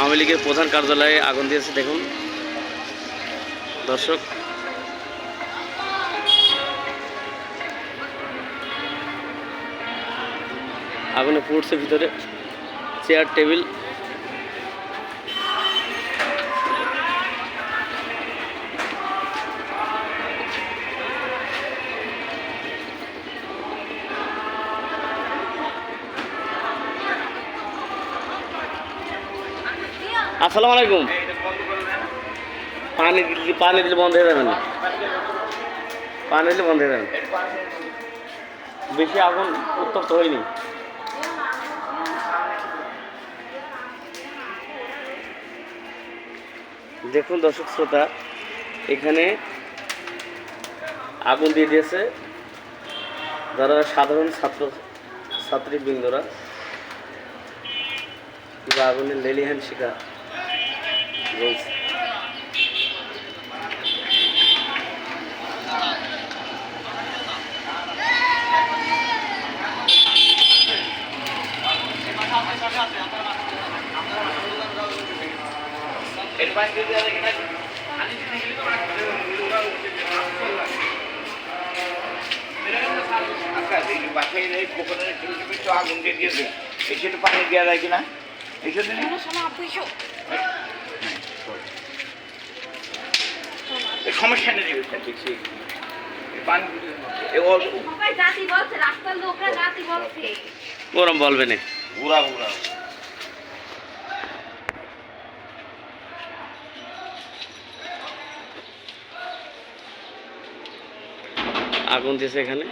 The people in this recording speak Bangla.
আওয়ামী লীগের প্রধান কার্যালয়ে আগুন দিয়েছে দেখুন। দর্শক। আগুনে ফুটছে ভিতরে। Chair table. আসসালামু আলাইকুম। পানি দিলে পানি দিলে বন্ধ হয়ে যাবে না। পানি দিলে বন্ধ হয়ে যাবে। বেশি আগুন উত্তপ্ত হয়নি। দেখুন দর্শক শ্রোতা, এখানে আগুন দিয়ে দিয়েছে যারা সাধারণ ছাত্র ছাত্রীবৃন্দরা। কিংবা আগুনের লেলিহান শিকার। রয়েছে বাসায় এই পুকুরের ছোট ছোট আগুন দিয়ে দিয়েছে এই সেটা পানি দেওয়া যায় কিনা এই জন্য সমস্যা নেই দেখছি এই পানি এই অল্প সবাই জাতি বলছে রাস্তার লোকরা জাতি বলছে ওরম বলবে না। ঘুরা ঘুরা আগুন দিয়েছে এখানে।